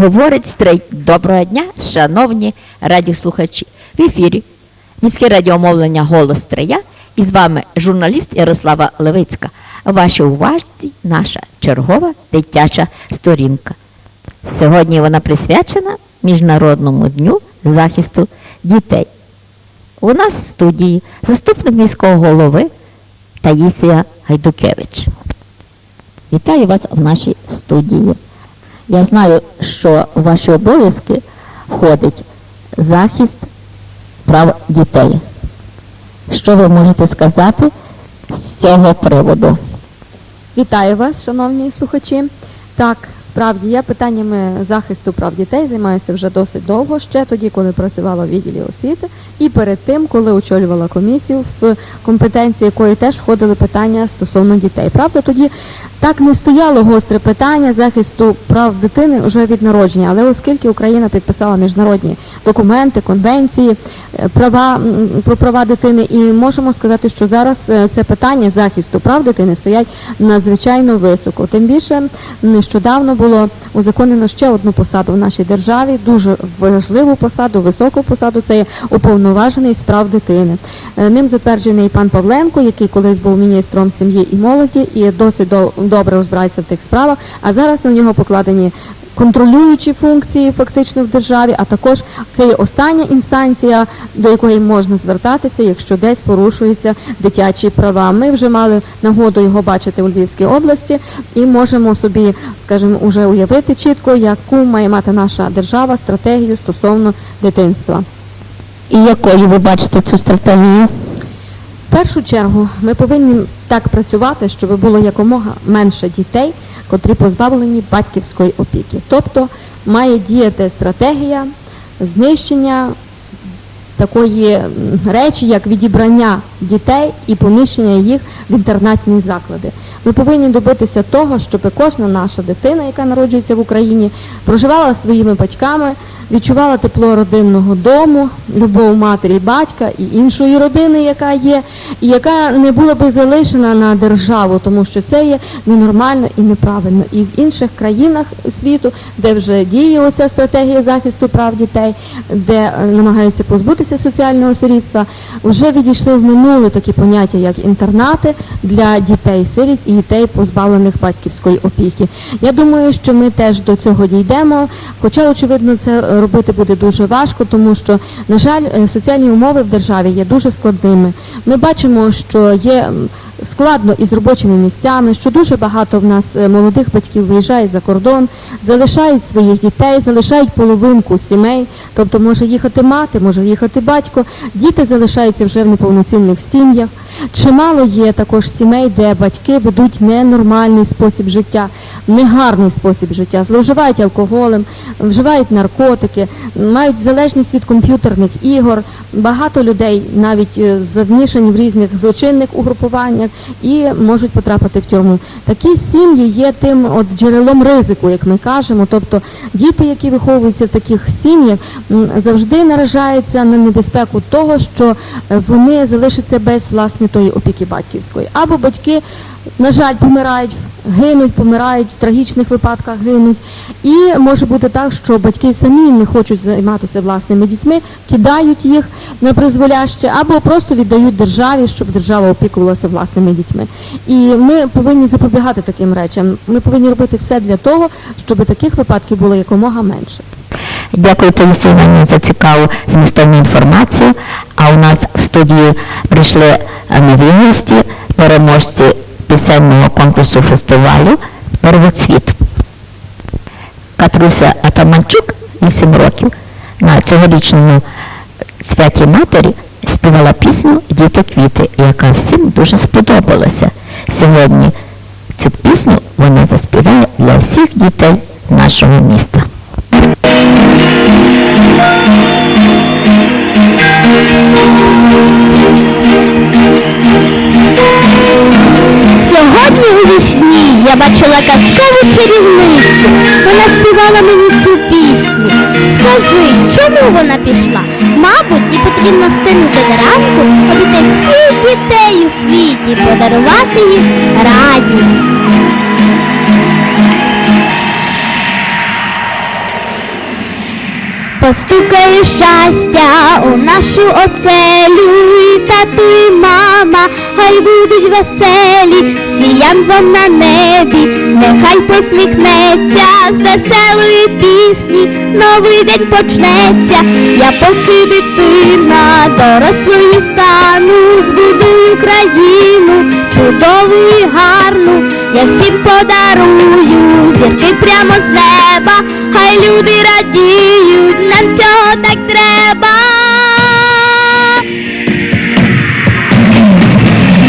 Говорить стрий. Доброго дня, шановні радіослухачі. В ефірі міське радіомовлення Голос Стрия і з вами журналіст Ярослава Левицька. Вашій увазі наша чергова дитяча сторінка. Сьогодні вона присвячена Міжнародному дню захисту дітей. У нас в студії заступник міського голови Таїсія Гайдукевич. Вітаю вас в нашій студії. Я знаю, що в ваші обов'язки входить захист прав дітей. Що ви можете сказати з цього приводу? Вітаю вас, шановні слухачі. Так, справді я питаннями захисту прав дітей займаюся вже досить довго, ще тоді, коли працювала в відділі освіти, і перед тим, коли очолювала комісію, в компетенції якої теж входили питання стосовно дітей. Правда, тоді так не стояло гостре питання захисту прав дитини вже від народження, але оскільки Україна підписала міжнародні документи, конвенції, е, права про права дитини, і можемо сказати, що зараз е, це питання захисту прав дитини стоять надзвичайно високо. Тим більше нещодавно було узаконено ще одну посаду в нашій державі, дуже важливу посаду, високу посаду. Це є уповноважений з прав дитини. Е, Ним затверджений пан Павленко, який колись був міністром сім'ї і молоді, і досить до- добре розбирається в тих справах. А зараз на нього покладені контролюючі функції фактично в державі, а також це є остання інстанція, до якої можна звертатися, якщо десь порушуються дитячі права. Ми вже мали нагоду його бачити у Львівській області і можемо собі, скажімо, уже уявити чітко, яку має мати наша держава стратегію стосовно дитинства. І якою ви бачите цю стратегію? Першу чергу ми повинні так працювати, щоб було якомога менше дітей, котрі позбавлені батьківської опіки. Тобто має діяти стратегія знищення такої речі, як відібрання дітей і поміщення їх в інтернатні заклади. Ми повинні добитися того, щоб кожна наша дитина, яка народжується в Україні, проживала своїми батьками, відчувала тепло родинного дому, любов матері, батька і іншої родини, яка є, і яка не була би залишена на державу, тому що це є ненормально і неправильно. І в інших країнах світу, де вже діє оця стратегія захисту прав дітей, де е, намагаються позбутися соціального сирітства, вже відійшли в минуле такі поняття, як інтернати для дітей сиріт і дітей, позбавлених батьківської опіки. Я думаю, що ми теж до цього дійдемо, хоча, очевидно, це робити буде дуже важко, тому що, на жаль, е, соціальні умови в державі є дуже складними. Ми бачимо, що є складно із робочими місцями, що дуже багато в нас е, молодих батьків виїжджає за кордон, залишають своїх дітей, залишають половинку сімей, тобто може їхати мати, може їхати батько, діти залишаються вже в неповноцінних сім'ях. Чимало є також сімей, де батьки ведуть ненормальний спосіб життя, негарний спосіб життя, зловживають алкоголем, вживають наркотики, мають залежність від комп'ютерних ігор. Багато людей навіть е, завмішані в різних злочинних угрупуваннях і можуть потрапити в тюрму. Такі сім'ї є тим от джерелом ризику, як ми кажемо. Тобто діти, які виховуються в таких сім'ях, завжди наражаються на небезпеку того, що е, вони залишаться без власне тої опіки батьківської. Або батьки, на жаль, помирають, гинуть, помирають, в трагічних випадках гинуть. І може бути так, що батьки самі не хочуть займатися власними дітьми, кидають їх на призволяще, або просто віддають державі, щоб держава опікувалася власними дітьми. І ми повинні запобігати таким речам. Ми повинні робити все для того, щоб таких випадків було якомога менше. Дякую Таїсі Іванівні за цікаву змістовну інформацію. А у нас в студії прийшли е, нові гості, переможці пісенного конкурсу фестивалю Первоцвіт. Катруся Атаманчук, 8 років, на цьогорічному святі матері співала пісню Діти квіти, яка всім дуже сподобалася. Сьогодні цю пісню вона заспіває для всіх дітей нашого міста. Сьогодні у вісні я бачила казкову чарівницю. Вона співала мені цю пісню. Скажи, чому вона пішла? Мабуть, їй потрібно встигнути до ранку, обійти всіх дітей у світі, подарувати їм радість. Постукає щастя у нашу оселю, і тату, і мама, хай будуть веселі, сіянком на небі, нехай посміхнеться. З веселої пісні, новий день почнеться, я поки дитина, дорослою стану, збудую країну, чудову і гарну, я всім подарую. Зірки прямо з неба, хай люди радіють, нам цього так треба.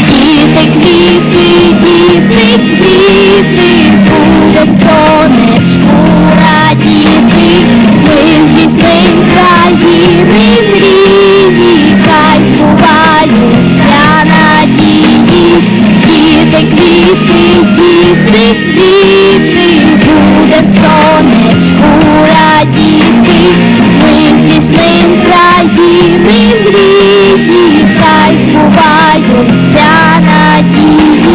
Діти, квіти, діти, квіти, буде сонечку радіти, ми здійсним країни мрії, хай надії, квіти, діти, квіти, буде в сонечку радіти, ми здійсним країни мрії, хай збуваються надії.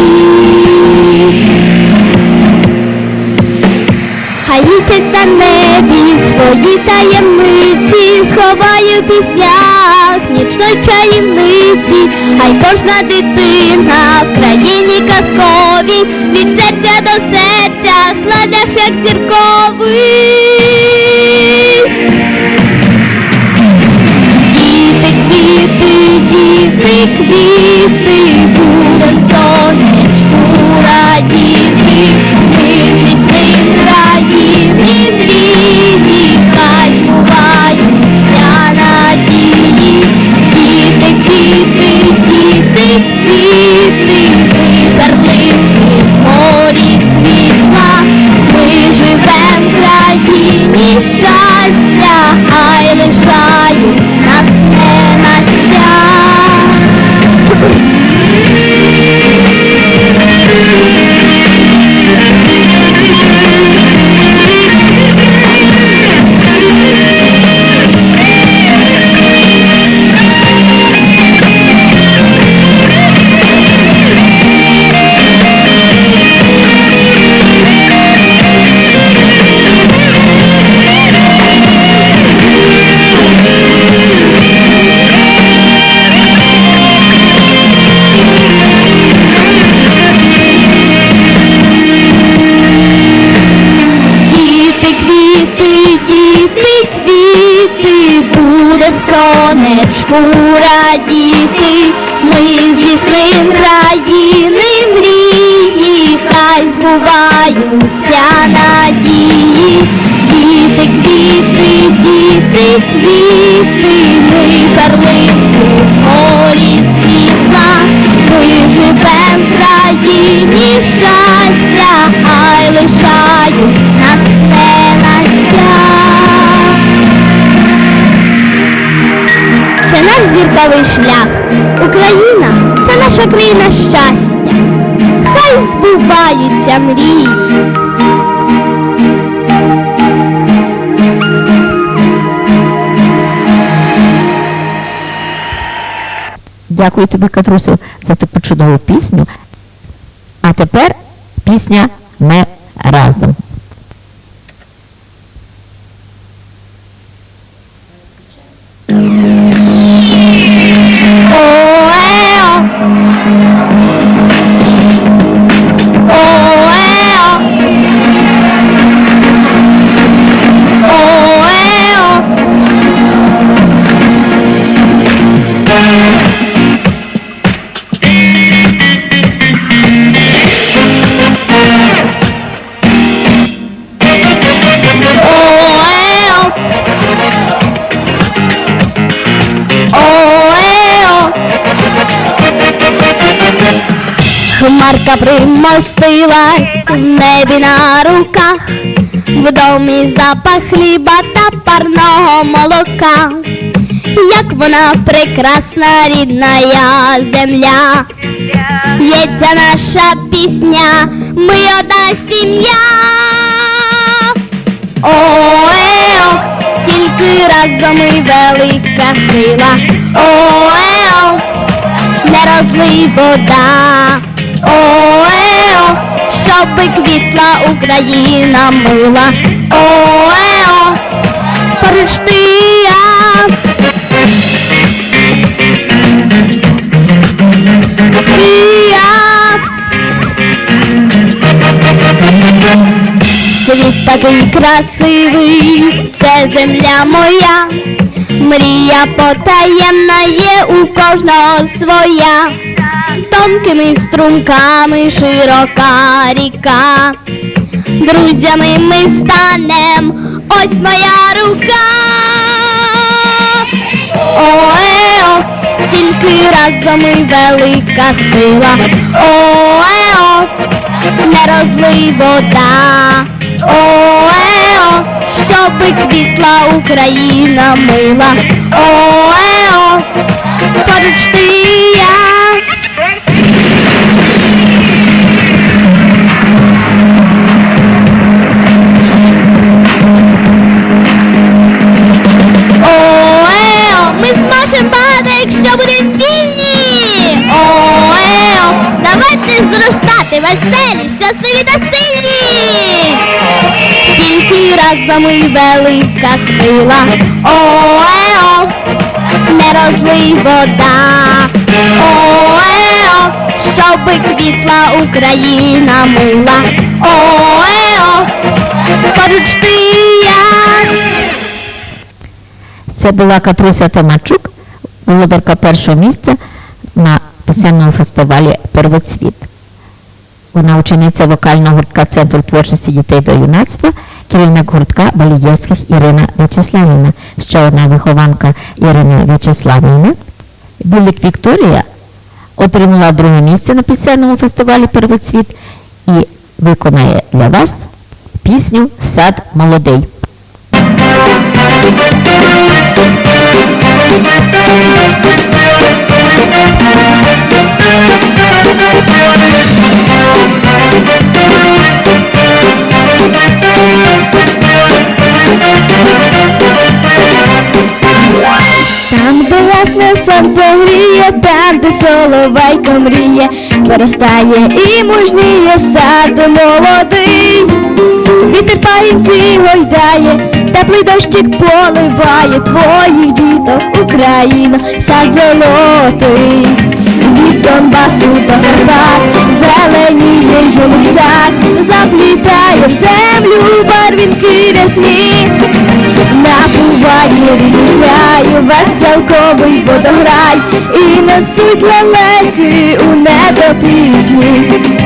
Хай місяць на небі свої таємниці сховає чаємниці, хай кожна дитина в країні казковій від серця до серця сладях як зірковий. Діти, квіти, діти, квіти, квіти, ми перлинки в морі світла, ми живем в країні щастя, хай лишають нас ненастя. Це наш зірковий шлях. Україна це наша країна щастя. Хай збуваються мрії. Дякую тобі, Катрусю, за таку чудову пісню. А тепер пісня Ми разом. Небі на руках, в домі запах хліба та парного молока. Як вона прекрасна рідная земля, Лється наша пісня, ми одна сім'я. Оео, тільки разом і велика сила. О-е-о, не розлий вода. О-е-о, щоби квітла Україна мила. О-е-о, поруч ти і я. І я. Світ такий красивий, це земля моя. Мрія потаємна є у кожного своя. Тонкими струмками широка ріка. Друзями ми станем, ось моя рука. О-е-о, тільки разом і велика сила. О-е-о, не розлий вода. О-е-о, щоби квітла Україна мила. О-е-о, поруч ти і я. Ми зможемо багато, якщо будемо вільні. О-е-о, давайте зростати веселі, щасливі та сильні. Тільки разом і велика сила. О-е-о, не розлий вода. О-е-о, щоби квітла Україна мила. О-е-о, поруч ти і я. Це була Катруся Томачук, володарка першого місця на пісенному фестивалі Первоцвіт. Вона учениця вокального гуртка Центру творчості дітей до юнацтва, керівник гуртка Балійовських Ірина В'ячеславівна, ще одна вихованка Ірини В'ячеславівни. Білік Вікторія отримала друге місце на пісенному фестивалі Первоцвіт і виконає для вас пісню Сад молодий. Там, де ясне сонце гріє, там, де соловейко мріє, виростає і мужніє сад молодий. Вітер пагінці гойдає, теплий дощик поливає твоїх діток Україно, сад золотий. Від Донбасу до Карпат, зеленіє юний сад, заплітає в землю барвінки рясні. Напуває край, веселковий водограй, і несуть лелеки у небо пісні.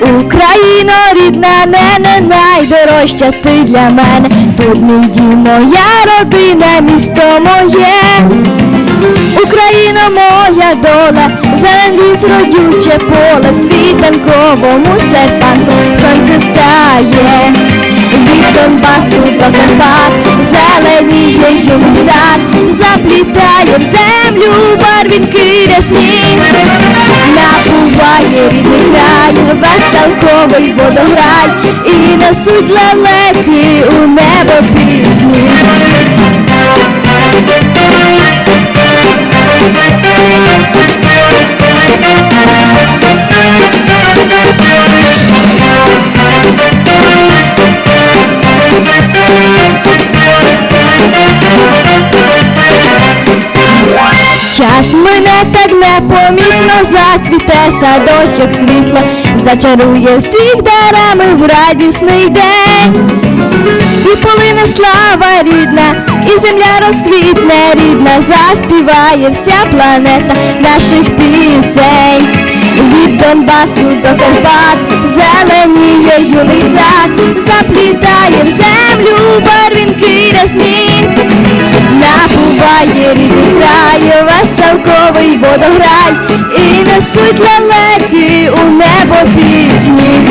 Україно рідна, не, не найдорожча ти для мене, тут мій дім, моя родина, місто моє. Україна моя доля, зелен родюче поле, в світанковому серпанку сонце встає. Від Донбасу до Карпат, зеленіє юний сад, заплітає в землю барвінки рясні. Напуває рідний край, веселковий водограй, і несуть лелеки у небо пісні. Час мине так непомітно, зацвіте садочок світло, зачарує всіх дарами в радісний день. І полине слава рідна, і земля розквітне рідна, заспіває вся планета наших пісень. Від Донбасу до Карпат, зеленіє юний сад, заплітає в землю барвінки рясні. Напуває рідний край, веселковий водограй, і несуть лелеки у небо пісні.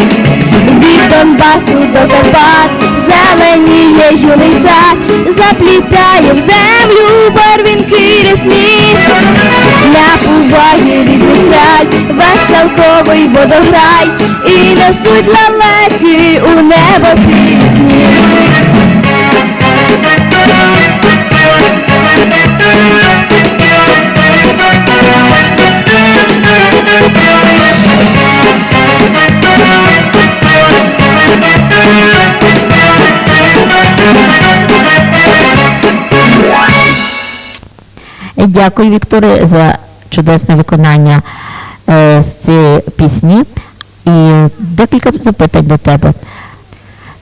Від Донбасу до Карпат, зеленіє юний сад, заплітає в землю барвінки рясні. Напуває рідний край, веселковий водограй, і несуть лалеки у небо пісні. Дякую, Вікторе, за чудесне виконання е, з цієї пісні. І декілька запитань до тебе.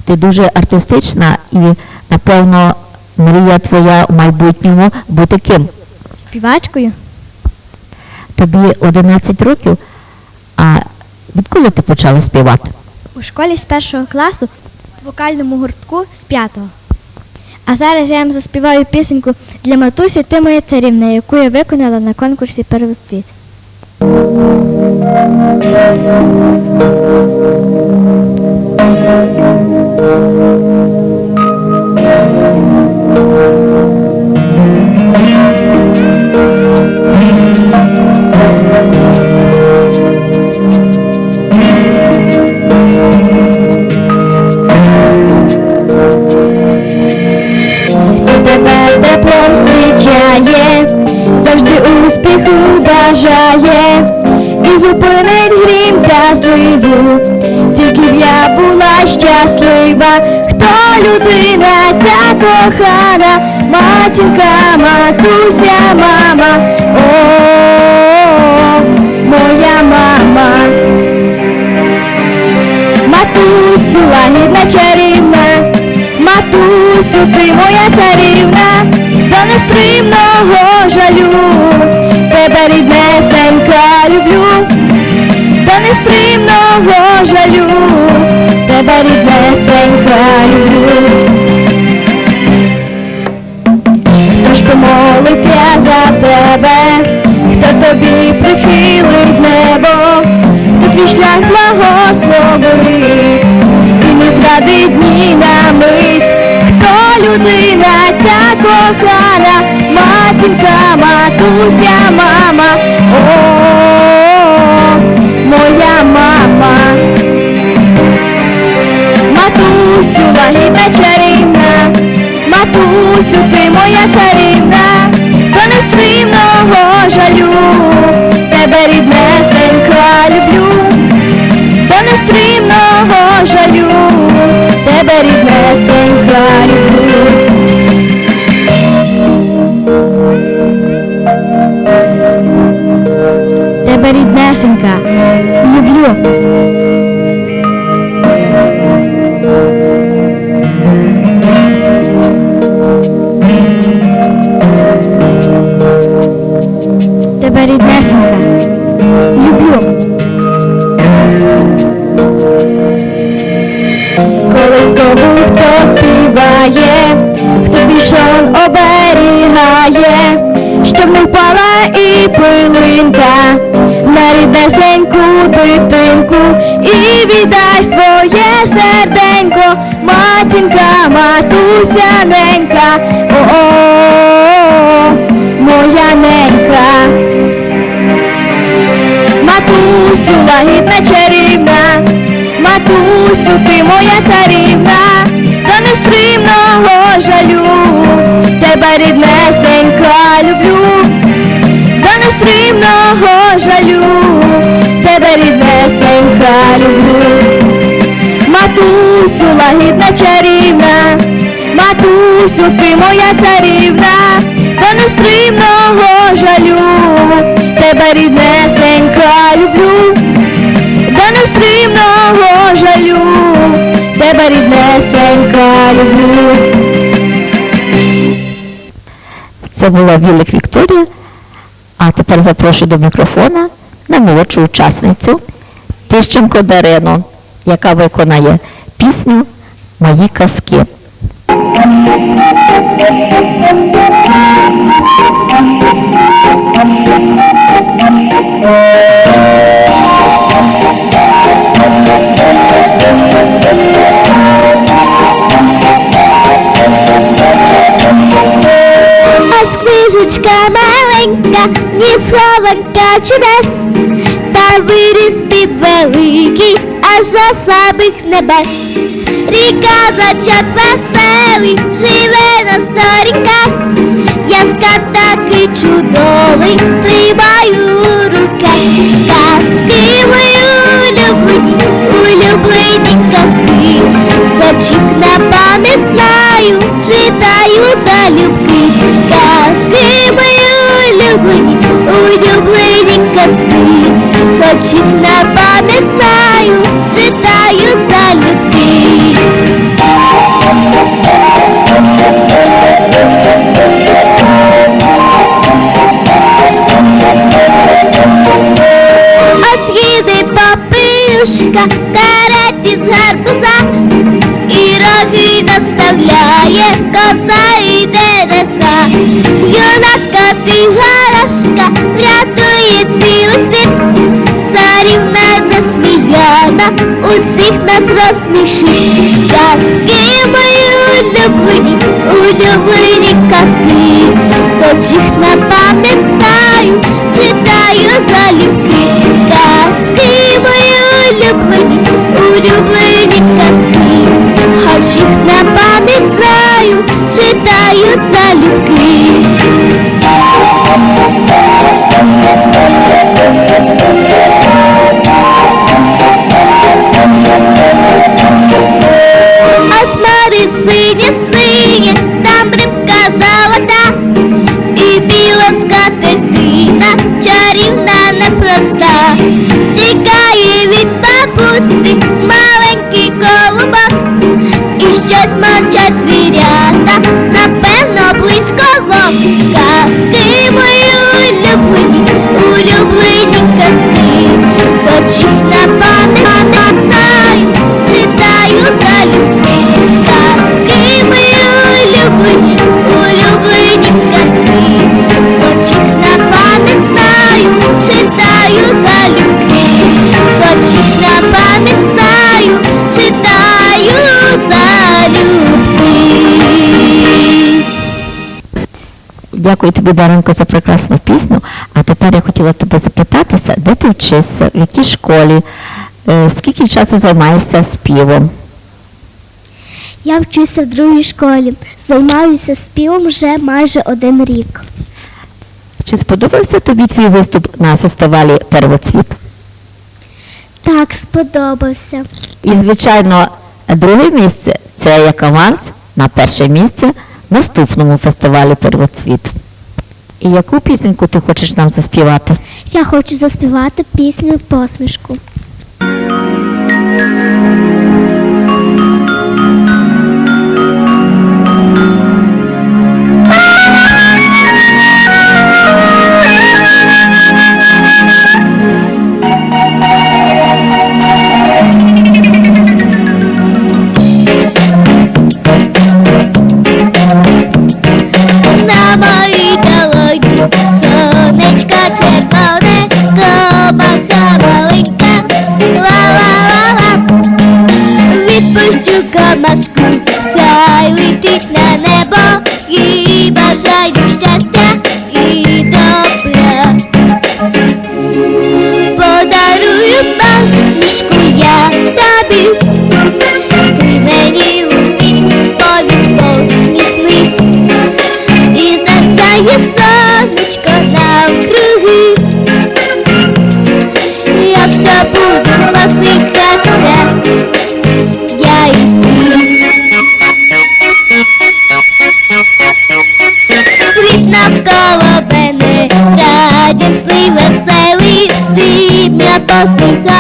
Ти дуже артистична і, напевно, мрія твоя в майбутньому бути ким? Співачкою? Тобі 11 років, а відколи ти почала співати? У школі з першого класу в вокальному гуртку з п'ятого. А зараз я вам заспіваю пісеньку для матусі Ти моя царівна, яку я виконала на конкурсі Первоцвіт. тебе кохана, матінка, матуся, мама, о, моя мама. Матусю, лагідна чарівна, матусю, ти моя царівна, до нестримного жалю, тебе ріднесенька люблю, до нестримного жалю, тебе ріднесенька тобі прихилить небо, хто твій шлях благословить, і не зрадить ні на мить, хто людина? Ця кохана, матінка, матуся, мама, о, моя мама. Матусю, лагідна чарівна, матусю, ти моя царівна, до нестримного жалю, тебе ріднесенька люблю, до нестримного жалю, тебе ріднесенька люблю. Тебе ріднесенька, люблю. Лагідна чарівна, матусю, ти моя царівна, до нестримного жалю, тебе ріднесенька люблю, до нестримного жалю, тебе ріднесенька люблю. Матусю, лагідна чарівна, матусю, ти моя царівна, до нестримного жалю, тебе ріднесенька тебе ріднесенька люблю. Це була Вілик Вікторія. А тепер запрошую до мікрофона на молодшу учасницю Тищенко Дарину, яка виконає пісню Мої казки. Ось чудес, та виріс під великий, аж за самих небес. Ріка зачат веселий, живе на сторінках, я скарб такий чудовий, тримаю руках. Казки мої улюблені, улюблені казки, Хлопчик на пам'ять знаю, читаю залюбки. Казки мої Тихенько спи, хоч їх на пам'ять знаю, читаю за любви. От їде попишка, каратів з гарбуза, і роги доставляє коса і роса. Юнака ти гарашка, врятує цілий світ, царівна насміяна, усіх нас розсмішить. Казки мої улюблені, улюблені казки, хоч їх на пам'ять знаю, читаю залюбки. Казки мої улюблені, улюблені казки, хоч їх на пам'ять serious Дякую тобі, Даренко, за прекрасну пісню. А тепер я хотіла тебе запитатися, де ти вчишся, в якій школі, е, скільки часу займаєшся співом? Я вчуся в другій школі. Займаюся співом вже майже один рік. Чи сподобався тобі твій виступ на фестивалі Первоцвіт? Так, сподобався. І, звичайно, друге місце це як аванс на перше місце наступному фестивалі Первоцвіт. І яку пісеньку ти хочеш нам заспівати? Я хочу заспівати пісню посмішку. Всім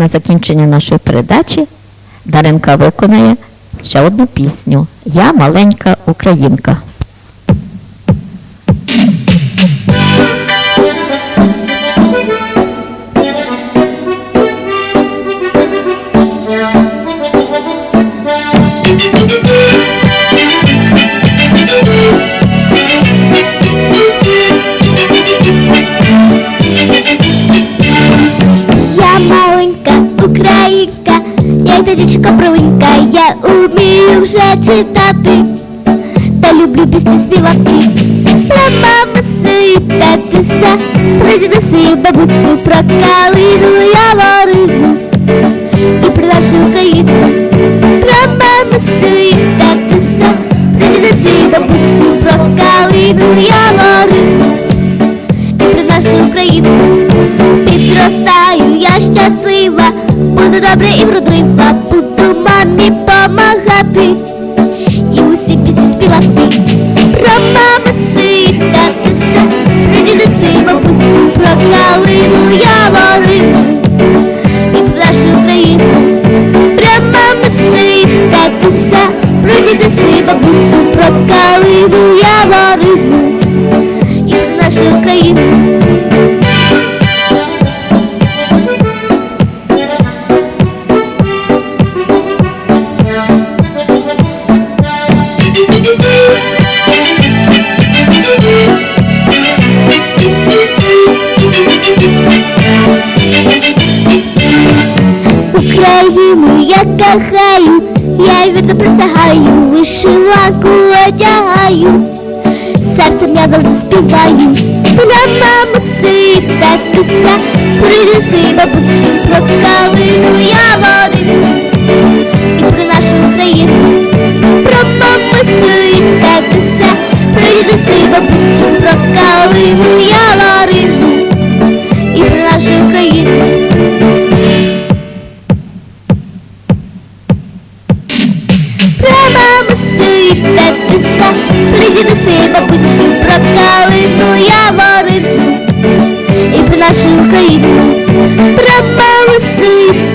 на закінчення нашої передачі Даренка виконає ще одну пісню Я маленька українка. Вже читати, та люблю пісні співати. Про мамусю і татуся, про дідусю і бабусю, про калину я ворину і про нашу Україну. Про мамусю і татуся, про дідусю і бабусю, про калину я ворину і про нашу Україну. Підростаю, я щаслива, буду добре і вродлива, буду мамі помагати Україну я вірно присягаю, вишиванку одягаю, серцем я завжди співаю, про маму і татуся, дідуся бабусю, про калину я водину і про нашу Україну, про маму і татуся, і бабусю, про калину я водину татуся, про дідуся бабусю, про калину я ворину і про нашу Україну. Про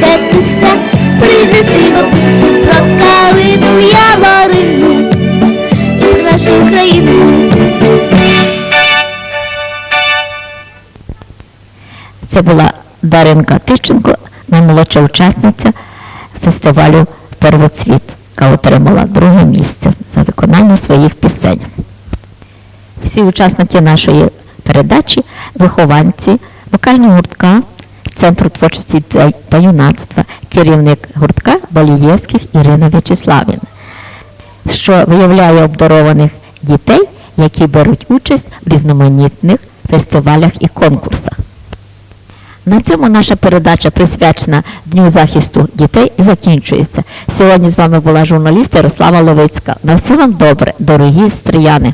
татуся, про дідуся і бабусю, про калину я ворину і про нашу Україну. Це була Даринка Тищенко, наймолодша учасниця фестивалю Первоцвіт, яка отримала друге місце виконання своїх пісень. Всі учасники нашої передачі вихованці вокального гуртка Центру творчості та- юнацтва, керівник гуртка Балієвських Ірина В'ячеславівна, що виявляє обдарованих дітей, які беруть участь в різноманітних фестивалях і конкурсах. На цьому наша передача присвячена Дню захисту дітей закінчується. Сьогодні з вами була журналіст Ярослава Ловицька. На все вам добре, дорогі стріяни!